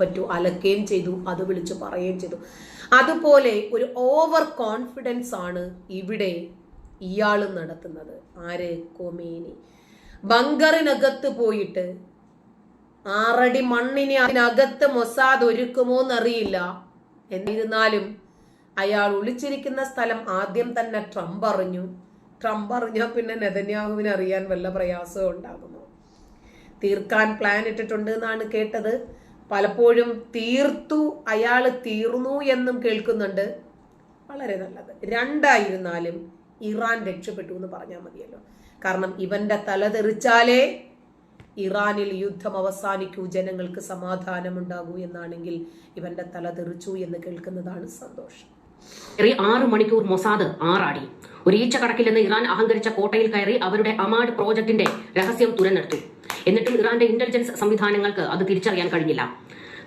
പറ്റൂ അലക്കുകയും ചെയ്തു അത് വിളിച്ച് പറയുകയും ചെയ്തു. അതുപോലെ ഒരു ഓവർ കോൺഫിഡൻസ് ആണ് ഇവിടെ ഇയാൾ നടത്തുന്നത്. ആര്? കൊമേനി. ബങ്കറിനകത്ത് പോയിട്ട് ആറടി മണ്ണിനെ അതിനകത്ത് മൊസാദ് ഒരുക്കുമോ എന്നറിയില്ല. എന്നിരുന്നാലും അയാൾ ഒളിച്ചിരിക്കുന്ന സ്ഥലം ആദ്യം തന്നെ ട്രംപ് അറിഞ്ഞു. ട്രംപ് അറിഞ്ഞാൽ പിന്നെ നെതന്യാഹുവിന് അറിയാൻ വല്ല പ്രയാസവും ഉണ്ടാകുന്നു തീർക്കാൻ പ്ലാൻ ഇട്ടിട്ടുണ്ട് എന്നാണ് കേട്ടത്. പലപ്പോഴും തീർത്തു അയാൾ തീർന്നു എന്നും കേൾക്കുന്നുണ്ട്. വളരെ നല്ലത്. രണ്ടായിരുന്നാലും ഇറാൻ രക്ഷപ്പെട്ടു എന്ന് പറഞ്ഞാൽ മതിയല്ലോ. കാരണം ഇവന്റെ തല തെറിച്ചാലേ ഇറാനിൽ യുദ്ധം അവസാനിക്കൂ ജനങ്ങൾക്ക് സമാധാനമുണ്ടാകൂ എന്നാണെങ്കിൽ ഇവന്റെ തല തെറിച്ചു എന്ന് കേൾക്കുന്നതാണ് സന്തോഷം. ആറ് മണിക്കൂർ മൊസാദ് ആറാടി. ഒരു ഈച്ച കടക്കില്ലെന്ന് ഇറാൻ അഹങ്കരിച്ച കോട്ടയിൽ കയറി അവരുടെ അമാഡ് പ്രോജക്ടിന്റെ രഹസ്യം തുരന്നെടുത്തു. എന്നിട്ടും ഇറാന്റെ ഇന്റലിജൻസ് സംവിധാനങ്ങൾക്ക് അത് തിരിച്ചറിയാൻ കഴിഞ്ഞില്ല.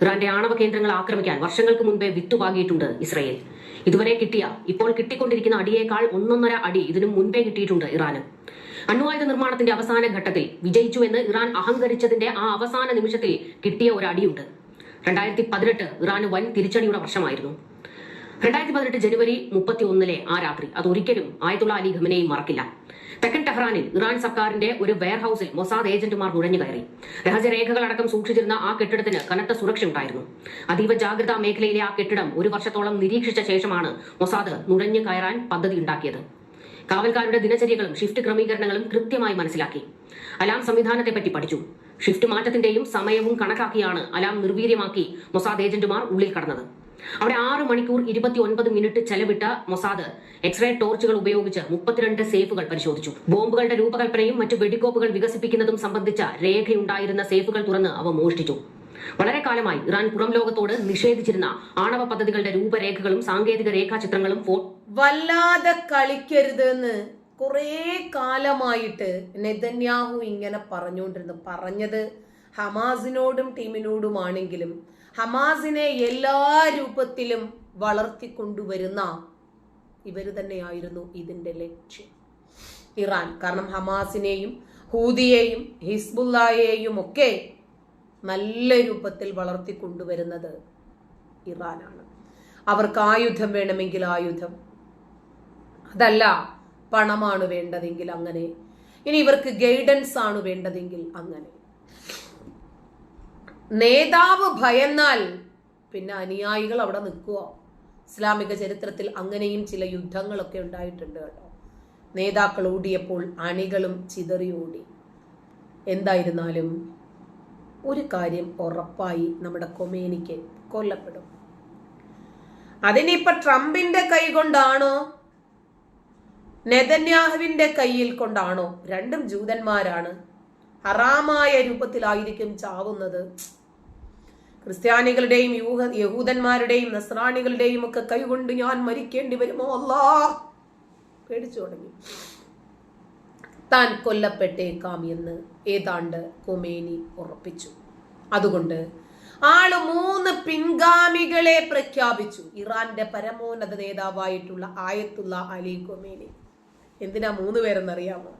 ഇറാന്റെ ആണവ കേന്ദ്രങ്ങൾ ആക്രമിക്കാൻ വർഷങ്ങൾക്ക് മുൻപേ വിത്തുപാകിയിട്ടുണ്ട് ഇസ്രയേൽ. ഇതുവരെ കിട്ടിയ ഇപ്പോൾ കിട്ടിക്കൊണ്ടിരിക്കുന്ന അടിയേക്കാൾ ഒന്നൊന്നര അടി ഇതിനു മുൻപേ കിട്ടിയിട്ടുണ്ട് ഇറാന്. അണ്വായുധ നിർമ്മാണത്തിന്റെ അവസാന ഘട്ടത്തിൽ വിജയിച്ചു എന്ന് ഇറാൻ അഹങ്കരിച്ചതിന്റെ ആ അവസാന നിമിഷത്തിൽ കിട്ടിയ ഒരു അടിയുണ്ട്. രണ്ടായിരത്തി പതിനെട്ട് ഇറാന് വൻ തിരിച്ചടിയുടെ വർഷമായിരുന്നു. രണ്ടായിരത്തി പതിനെട്ട് ജനുവരി മുപ്പത്തി ഒന്നിലെ ആ രാത്രി അത് ഒരിക്കലും ആയതുള്ള അലി ഖമനെയും മറക്കില്ല. തെക്കൻ ടെഹ്റാനിൽ ഇറാൻ സർക്കാരിന്റെ ഒരു വെയർഹൌസിൽ മൊസാദ് ഏജന്റുമാർ നുഴഞ്ഞു കയറി. രഹസ്യരേഖകളടക്കം സൂക്ഷിച്ചിരുന്ന ആ കെട്ടിടത്തിന് കനത്ത സുരക്ഷ ഉണ്ടായിരുന്നു അതീവ ജാഗ്രതാ മേഖലയിലെ ആ കെട്ടിടം ഒരു വർഷത്തോളം നിരീക്ഷിച്ച ശേഷമാണ് മൊസാദ് നുഴഞ്ഞു കയറാൻ പദ്ധതി ഉണ്ടാക്കിയത്. കാവൽക്കാരുടെ ദിനചര്യകളും ഷിഫ്റ്റ് ക്രമീകരണങ്ങളും കൃത്യമായി മനസ്സിലാക്കി. അലാം സംവിധാനത്തെ പറ്റി പഠിച്ചു. ഷിഫ്റ്റ് മാറ്റത്തിന്റെയും സമയവും കണക്കാക്കിയാണ് അലാം നിർവീര്യമാക്കി മൊസാദ് ഏജന്റുമാർ ഉള്ളിൽ കടന്നത്. അവിടെ ആറ് മണിക്കൂർ ഇരുപത്തി ഒൻപത് മിനിറ്റ് ചെലവിട്ട മൊസാദ് എക്സ്റേ ടോർച്ചുകൾ ഉപയോഗിച്ച് മുപ്പത്തിരണ്ട് സേഫുകൾ പരിശോധിച്ചു. ബോംബുകളുടെ രൂപകൽപ്പനയും മറ്റു വെടിക്കോപ്പുകൾ വികസിപ്പിക്കുന്നതും സംബന്ധിച്ച രേഖയുണ്ടായിരുന്ന സേഫുകൾ തുറന്ന് അവ മോഷ്ടിച്ചു. വളരെ കാലമായി ഇറാൻ പുറം ലോകത്തോട് നിഷേധിച്ചിരുന്ന ആണവ പദ്ധതികളുടെ രൂപരേഖകളും സാങ്കേതിക രേഖാചിത്രങ്ങളും വല്ലാതെ കളിക്കരുതെന്ന് കുറേ കാലമായിട്ട് നെതന്യാഹു ഇങ്ങനെ പറഞ്ഞുകൊണ്ടിരുന്നു. പറഞ്ഞത് ഹമാസിനോടും ടീമിനോടുമാണെങ്കിലും ഹമാസിനെ എല്ലാ രൂപത്തിലും വളർത്തിക്കൊണ്ടുവരുന്ന ഇവർ തന്നെയായിരുന്നു ഇതിന്റെ ലക്ഷ്യം. ഇറാൻ കാരണം ഹമാസിനെയും ഹൂദിയെയും ഹിസ്ബുല്ലായെയും ഒക്കെ നല്ല രൂപത്തിൽ വളർത്തിക്കൊണ്ടുവരുന്നത് ഇറാനാണ്. അവർക്ക് ആയുധം വേണമെങ്കിൽ ആയുധം. അതല്ല പണമാണ് വേണ്ടതെങ്കിൽ അങ്ങനെ. ഇനി ഇവർക്ക് ഗൈഡൻസ് ആണ് വേണ്ടതെങ്കിൽ അങ്ങനെ. നേതാവ് ഭയന്നാൽ പിന്നെ അനുയായികൾ അവിടെ നിൽക്കുക. ഇസ്ലാമിക ചരിത്രത്തിൽ അങ്ങനെയും ചില യുദ്ധങ്ങളൊക്കെ ഉണ്ടായിട്ടുണ്ട് കേട്ടോ. നേതാക്കൾ ഓടിയപ്പോൾ അണികളും ചിതറി ഓടി. എന്തായിരുന്നാലും ഒരു കാര്യം ഉറപ്പായി നമ്മുടെ കൊമേനിക്ക് കൊല്ലപ്പെടും. അതിനിപ്പോ ട്രംപിന്റെ കൈ കൊണ്ടാണോ? നെതന്യാഹുവിന്റെ കയ്യിൽ കൊണ്ടാണോ? രണ്ടും ജൂതന്മാരാണ്. ഹറാമായ രൂപത്തിലായിരിക്കും ചാവുന്നത്. ക്രിസ്ത്യാനികളുടെയും യൂഹ യഹൂദന്മാരുടെയും നസ്രാണികളുടെയും ഒക്കെ കൈകൊണ്ട് ഞാൻ മരിക്കേണ്ടി വരുമോ അല്ലാ? പേടിച്ചു തുടങ്ങി. താൻ കൊല്ലപ്പെട്ടേക്കാം എന്ന് ഏതാണ്ട് കൊമേനി ഉറപ്പിച്ചു. അതുകൊണ്ട് ആൾ മൂന്ന് പിൻഗാമികളെ പ്രഖ്യാപിച്ചു. ഇറാന്റെ പരമോന്നത നേതാവായിട്ടുള്ള ആയത്തുള്ള അലി കൊമേനി എന്തിനാ മൂന്ന് പേരെന്നറിയാമോ?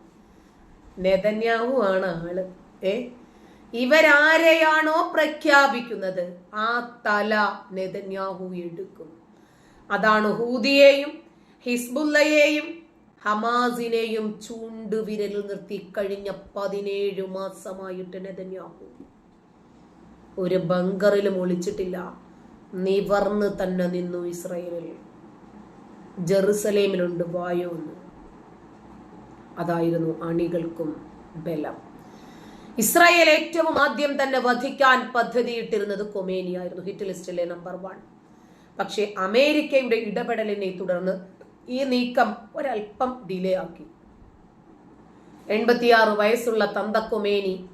നെതന്യാഹു ആണ് ആൾ. ഏ? ഇവരാരെയാണോ പ്രഖ്യാപിക്കുന്നത്? ആ തല നെതന്യാഹു എടുക്കും. അതാണ് ഹൂദിയെയും ഹിസ്ബുല്ലയെയും ഹമാസിനെയും ചൂണ്ടുവിരൽ നിർത്തി കഴിഞ്ഞ പതിനേഴ് മാസമായിട്ട് നെതന്യാഹു. ഒരു ബങ്കറിലും ഒളിച്ചിട്ടില്ല. നിവർന്ന് തന്നെ നിന്നു ഇസ്രയേലിൽ. ജെറുസലേമിലുണ്ട് വായോന്ന്. അതായിരുന്നു അണികൾക്കും ബലം. ഇസ്രായേൽ ഏറ്റവും ആദ്യം തന്നെ വധിക്കാൻ പദ്ധതിയിട്ടിരുന്നത് കൊമേനിയായിരുന്നു. ഹിറ്റ് ലിസ്റ്റിലെ നമ്പർ വൺ പക്ഷേ അമേരിക്കയുടെ ഇടപെടലിനെ തുടർന്ന് ഈ നീക്കം ഒരൽപ്പം ഡിലേ ആക്കി. എൺപത്തിയാറ് വയസ്സുള്ള തന്ത കൊമേനി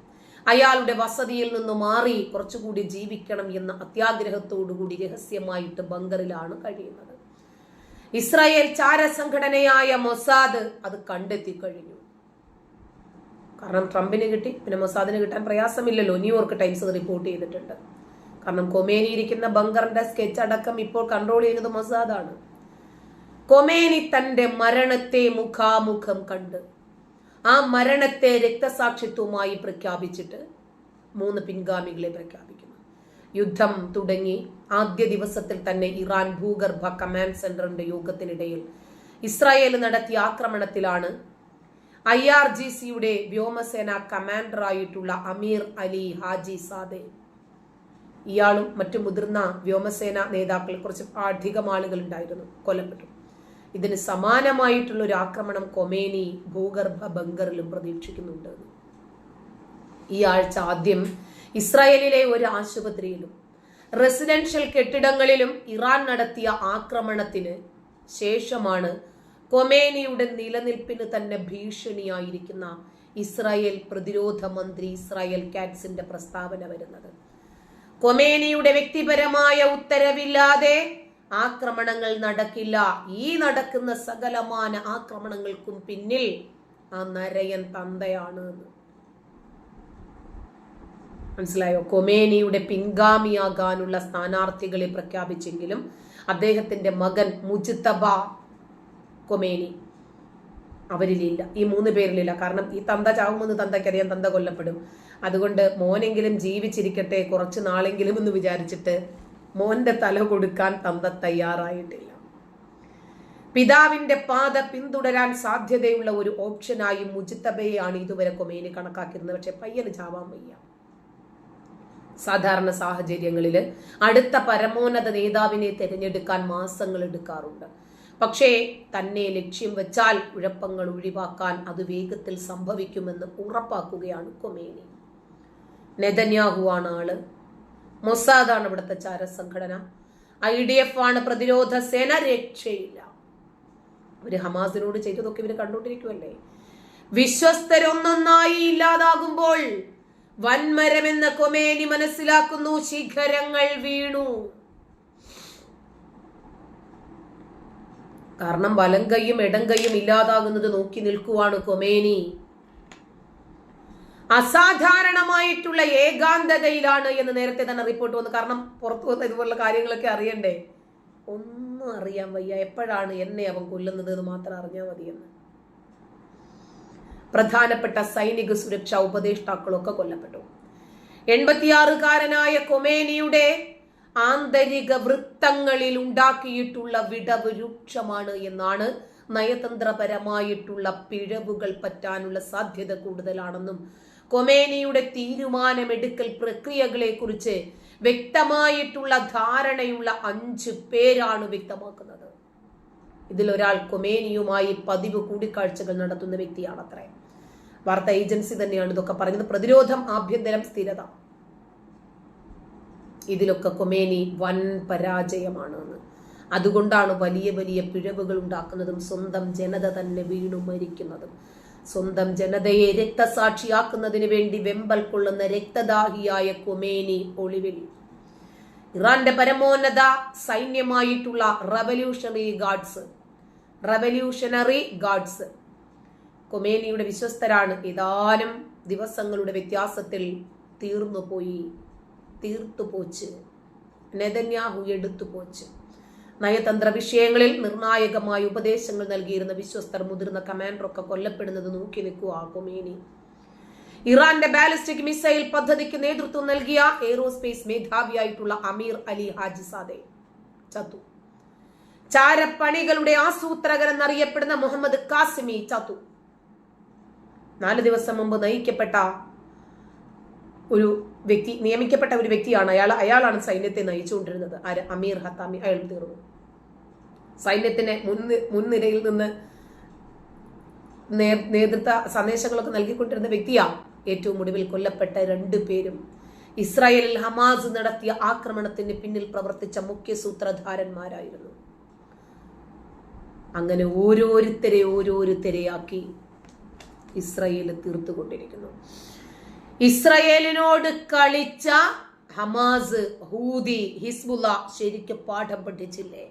അയാളുടെ വസതിയിൽ നിന്ന് മാറി കുറച്ചുകൂടി ജീവിക്കണം എന്ന അത്യാഗ്രഹത്തോടുകൂടി രഹസ്യമായിട്ട് ബങ്കറിലാണ് കഴിയുന്നത്. ഇസ്രായേൽ ചാരസംഘടനയായ മൊസാദ് അത് കണ്ടെത്തി കഴിഞ്ഞു. കാരണം ട്രംപിന് കിട്ടി പിന്നെ മൊസാദിന് കിട്ടാൻ പ്രയാസമില്ലല്ലോ. ന്യൂയോർക്ക് ടൈംസ് റിപ്പോർട്ട് ചെയ്തിട്ടുണ്ട്. കാരണം കൊമേനി ഇരിക്കുന്ന ബങ്കറിന്റെ സ്കെച്ച് അടക്കം ഇപ്പോൾ കൺട്രോൾ ചെയ്യുന്നത് മൊസാദാണ്. കൊമേനി തന്റെ മരണത്തെ മുഖാമുഖം കണ്ട് ആ മരണത്തെ രക്തസാക്ഷിത്വമായി പ്രഖ്യാപിച്ചിട്ട് മൂന്ന് പിൻഗാമികളെ പ്രഖ്യാപിക്കുന്നു. യുദ്ധം തുടങ്ങി. ആദ്യ ദിവസത്തിൽ തന്നെ ഇറാൻ ഭൂഗർഭ കമാൻഡ് സെന്ററിന്റെ യോഗത്തിനിടയിൽ ഇസ്രായേൽ നടത്തിയ ആക്രമണത്തിലാണ് ഐ ആർ ജി സിയുടെ വ്യോമസേന കമാൻഡറായിട്ടുള്ള അമീർ അലി ഹാജി സാദെ. ഇയാളും മറ്റു മുതിർന്ന വ്യോമസേന നേതാക്കൾ കുറച്ച് അധികം ആളുകൾ ഉണ്ടായിരുന്നു കൊല്ലപ്പെട്ടു. ഇതിന് സമാനമായിട്ടുള്ള ഒരു ആക്രമണം കൊമേനി ഭൂഗർഭ ബങ്കറിലും പ്രതീക്ഷിക്കുന്നുണ്ട്. ഈ ആഴ്ച ആദ്യം ഇസ്രായേലിലെ ഒരു ആശുപത്രിയിലും റെസിഡൻഷ്യൽ കെട്ടിടങ്ങളിലും ഇറാൻ നടത്തിയ ആക്രമണത്തിന് ശേഷമാണ് കൊമേനിയുടെ നിലനിൽപ്പിന് തന്നെ ഭീഷണിയായിരിക്കുന്ന ഇസ്രായേൽ പ്രതിരോധ മന്ത്രി ഇസ്രായേൽ കാറ്റ്സിന്റെ പ്രസ്താവന വരുന്നത്. കൊമേനിയുടെ വ്യക്തിപരമായ ഉത്തരവില്ലാതെ ആക്രമണങ്ങൾ നടക്കില്ല. ഈ നടക്കുന്ന സകലമാന ആക്രമണങ്ങൾക്കും പിന്നിൽ ആ നരയൻ തന്തയാണ് മനസ്സിലായോ? കൊമേനിയുടെ പിൻഗാമിയാകാനുള്ള സ്ഥാനാർത്ഥികളെ പ്രഖ്യാപിച്ചെങ്കിലും അദ്ദേഹത്തിന്റെ മകൻ മുജിത്തബ കൊമേനി അവരിലില്ല. ഈ മൂന്ന് പേരിലില്ല. കാരണം ഈ തന്ത ചാവുമെന്ന് തന്തയ്ക്കറിയാം. തന്ത കൊല്ലപ്പെടും. അതുകൊണ്ട് മോനെങ്കിലും ജീവിച്ചിരിക്കട്ടെ. കുറച്ച് നാളെങ്കിലും എന്ന് വിചാരിച്ചിട്ട് മോന്റെ തല കൊടുക്കാൻ തന്ത തയ്യാറായിട്ടില്ല. പിതാവിന്റെ പാത പിന്തുടരാൻ സാധ്യതയുള്ള ഒരു ഓപ്ഷനായി മുജിത്തബയെയാണ് ഇതുവരെ കൊമേനി കണക്കാക്കിയിരുന്നത്. പക്ഷെ പയ്യന് ചാവാൻ വയ്യ. സാധാരണ സാഹചര്യങ്ങളിൽ അടുത്ത പരമോന്നത നേതാവിനെ തിരഞ്ഞെടുക്കാൻ മാസങ്ങൾ എടുക്കാറുണ്ട്. പക്ഷേ തന്നെ ലക്ഷ്യം വെച്ചാൽ കുഴപ്പങ്ങൾ ഒഴിവാക്കാൻ അത് വേഗത്തിൽ സംഭവിക്കുമെന്ന് ഉറപ്പാക്കുകയാണ് കൊമേനി. നെതന്യാഹു ആണ് ആൾ. മൊസാദാണ് ഇവിടുത്തെ ചാരസംഘടന. ഐ ഡി എഫ് ആണ് പ്രതിരോധ സേന രക്ഷയില്ല. ഒരു ഹമാസിനോട് ചെയ്തതൊക്കെ ഇവർ കണ്ടുകൊണ്ടിരിക്കുമല്ലേ വിശ്വസ്തരൊന്നൊന്നായി ഇല്ലാതാകുമ്പോൾ വൻമരമെന്ന കൊമേനി മനസ്സിലാക്കുന്നു ശിഖരങ്ങൾ വീണു. കാരണം വലം കൈയും ഇടം കൈയും ഇല്ലാതാകുന്നത് നോക്കി നിൽക്കുവാണ് കൊമേനി. അസാധാരണമായിട്ടുള്ള ഏകാന്തതയിലാണ് എന്ന് നേരത്തെ തന്നെ റിപ്പോർട്ട് വന്നു. കാരണം പുറത്തു വന്ന ഇതുപോലുള്ള കാര്യങ്ങളൊക്കെ അറിയണ്ടേ? ഒന്നും അറിയാൻ വയ്യ. എപ്പോഴാണ് എന്നെ അവൻ കൊല്ലുന്നത് എന്ന് മാത്രം അറിഞ്ഞാൽ മതിയെന്ന്. പ്രധാനപ്പെട്ട സൈനിക സുരക്ഷാ ഉപദേഷ്ടാക്കളൊക്കെ കൊല്ലപ്പെട്ടു. എൺപത്തിയാറുകാരനായ കൊമേനിയുടെ ആന്തരിക വൃത്തങ്ങളിൽ ഉണ്ടാക്കിയിട്ടുള്ള വിടവ് രൂക്ഷമാണ് എന്നാണ് നയതന്ത്രപരമായിട്ടുള്ള പിഴവുകൾ പറ്റാനുള്ള സാധ്യത കൂടുതലാണെന്നും കൊമേനിയുടെ തീരുമാനമെടുക്കൽ പ്രക്രിയകളെ കുറിച്ച് വ്യക്തമായിട്ടുള്ള ധാരണയുള്ള അഞ്ച് പേരാണ് വ്യക്തമാക്കുന്നത്. ഇതിലൊരാൾ കൊമേനിയുമായി പതിവ് കൂടിക്കാഴ്ചകൾ നടത്തുന്ന വ്യക്തിയാണ് വ്യക്തിയാണത്രേ. വാർത്താ ഏജൻസി തന്നെയാണ് ഇതൊക്കെ പറയുന്നത് പ്രതിരോധം ആഭ്യന്തരം സ്ഥിരത. ഇതിലൊക്കെ കൊമേനി വൻ പരാജയമാണ് അതുകൊണ്ടാണ് വലിയ വലിയ പിഴവുകൾ ഉണ്ടാക്കുന്നതും സ്വന്തം ജനത തന്നെ വീണു മരിക്കുന്നതും. സ്വന്തം ജനതയെ രക്തസാക്ഷിയാക്കുന്നതിന് വേണ്ടി വെമ്പൽ കൊള്ളുന്ന രക്തദാഹിയായ കൊമേനി ഒളിവിൽ. ഇറാന്റെ പരമോന്നത സൈന്യമായിട്ടുള്ള റവല്യൂഷണറി ഗാർഡ്സ് റവല്യൂഷണറി ഗാഡ്സ് കൊമേനിയുടെ വിശ്വസ്തരാണ്. ഏതാനും ദിവസങ്ങളുടെ വ്യത്യാസത്തിൽ തീർന്നു പോയി തീർത്തു പോച്ച്. നെതന്യാഹു എടുത്തു പോച്ച്. നയതന്ത്ര വിഷയങ്ങളിൽ നിർണായകമായ ഉപദേശങ്ങൾ നൽകിയിരുന്ന വിശ്വസ്തർ മുതിർന്ന കമാൻഡറൊക്കെ കൊല്ലപ്പെടുന്നത് നോക്കി നിൽക്കുക കൊമേനി ഇറാന്റെ ബാലിസ്റ്റിക് മിസൈൽ പദ്ധതിക്ക് നേതൃത്വം നൽകിയ എയ്റോസ്പേസ് മേധാവിയായിട്ടുള്ള അമീർ അലി ഹാജിസാദെ. ചത്തു. ചാരപ്പണികളുടെ ആസൂത്രകൻ എന്നറിയപ്പെടുന്ന മുഹമ്മദ് കാസിമി ചത്തു. നാല് ദിവസം മുമ്പ് നയിക്കപ്പെട്ട ഒരു വ്യക്തി നിയമിക്കപ്പെട്ട ഒരു വ്യക്തിയാണ് അയാൾ. അയാളാണ് സൈന്യത്തെ നയിച്ചുകൊണ്ടിരുന്നത്. ആര്? അമീർ ഹത്താമി. അയാൾ തീർന്നു. സൈന്യത്തിന് മുൻ മുൻനിരയിൽ നിന്ന് നേതൃത്വ സന്ദേശങ്ങളൊക്കെ നൽകിക്കൊണ്ടിരുന്ന വ്യക്തിയാണ് ഏറ്റവും ഒടുവിൽ കൊല്ലപ്പെട്ട രണ്ടു പേരും. ഇസ്രായേലിൽ ഹമാസ് നടത്തിയ ആക്രമണത്തിന് പിന്നിൽ പ്രവർത്തിച്ച മുഖ്യ സൂത്രധാരന്മാരായിരുന്നു. അങ്ങനെ ഓരോരുത്തരെ ഓരോരുത്തരെയാക്കി തീർത്തു കൊണ്ടിരിക്കുന്നു ഇസ്രയേലിനോട് കളിച്ച ഹമാസ് ഹൂദി ഹിസ്ബുല ശരിക്കും പാഠം പഠിച്ചില്ലേ?